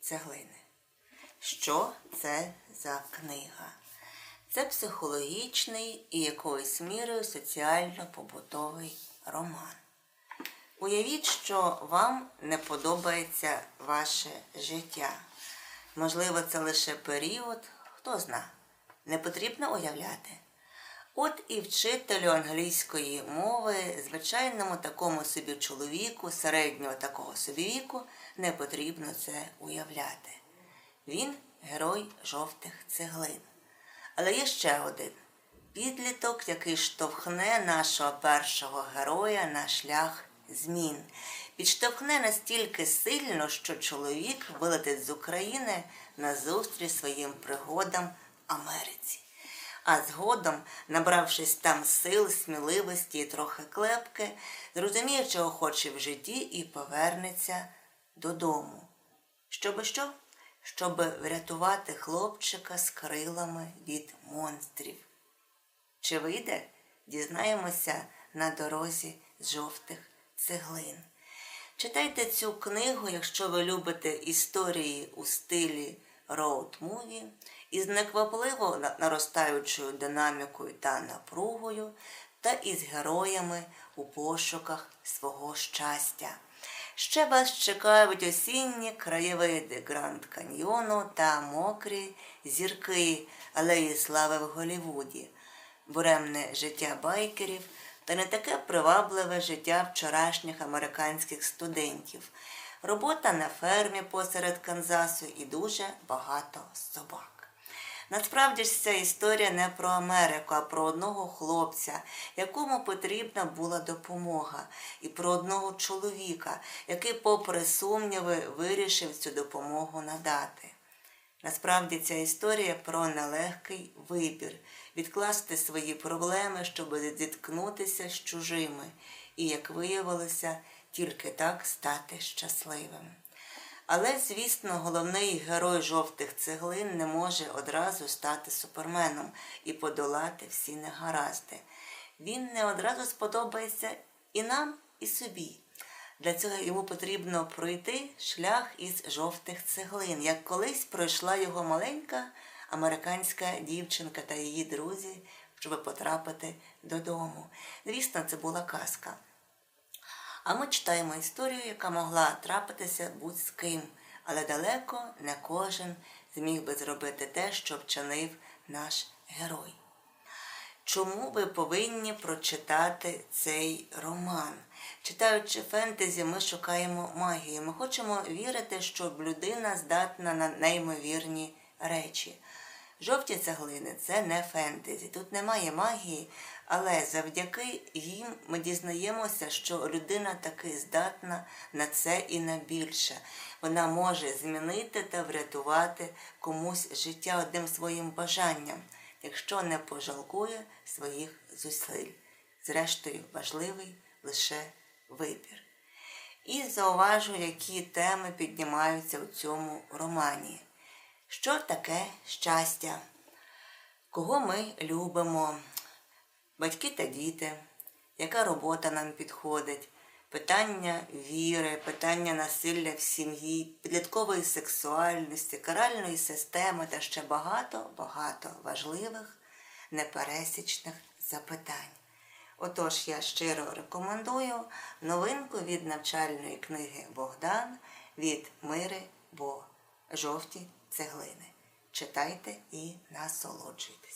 цеглини. Що це за книга? Це психологічний і якоюсь мірою соціально-побутовий роман. Уявіть, що вам не подобається ваше життя. Можливо, це лише період, хто зна. Не потрібно уявляти. От і вчителю англійської мови, звичайному такому собі чоловіку, середнього такого собі віку, не потрібно це уявляти. Він герой жовтих цеглин. Але є ще один підліток, який штовхне нашого першого героя на шлях змін. Підштовхне настільки сильно, що чоловік вилетить з України на зустріч своїм пригодам в Америці. А згодом, набравшись там сил, сміливості і трохи клепки, зрозуміє, чого хоче в житті, і повернеться додому. Щоби що? Щоб врятувати хлопчика з крилами від монстрів. Чи вийде? Дізнаємося на дорозі з жовтих цеглин. Читайте цю книгу, якщо ви любите історії у стилі роуд-муві із неквапливо наростаючою динамікою та напругою, та із героями у пошуках свого щастя. Ще вас чекають осінні краєвиди Гранд Каньйону та мокрі зірки алеї слави в Голлівуді, буремне життя байкерів та не таке привабливе життя вчорашніх американських студентів, робота на фермі посеред Канзасу і дуже багато собак. Насправді ж ця історія не про Америку, а про одного хлопця, якому потрібна була допомога, і про одного чоловіка, який, попри сумніви, вирішив цю допомогу надати. Насправді ця історія про нелегкий вибір відкласти свої проблеми, щоб зіткнутися з чужими, і, як виявилося, тільки так стати щасливим. Але, звісно, головний герой жовтих цеглин не може одразу стати суперменом і подолати всі негаразди. Він не одразу сподобається і нам, і собі. Для цього йому потрібно пройти шлях із жовтих цеглин, як колись пройшла його маленька американська дівчинка та її друзі, щоб потрапити додому. Звісно, це була казка. А ми читаємо історію, яка могла трапитися будь з ким, але далеко не кожен зміг би зробити те, що вчинив наш герой. Чому ви повинні прочитати цей роман? Читаючи фентезі, ми шукаємо магію. Ми хочемо вірити, що людина здатна на неймовірні речі. Жовті цеглини це не фентезі. Тут немає магії, але завдяки їм ми дізнаємося, що людина таки здатна на це і на більше. Вона може змінити та врятувати комусь життя одним своїм бажанням, якщо не пожалкує своїх зусиль. Зрештою, важливий лише вибір. І зауважу, які теми піднімаються у цьому романі. Що таке щастя? Кого ми любимо? Батьки та діти, яка робота нам підходить, питання віри, питання насилля в сім'ї, підліткової сексуальності, каральної системи та ще багато-багато важливих, непересічних запитань. Отож, я щиро рекомендую новинку від навчальної книги Богдан від Мири Бо жовті цеглини. Читайте і насолоджуйтеся.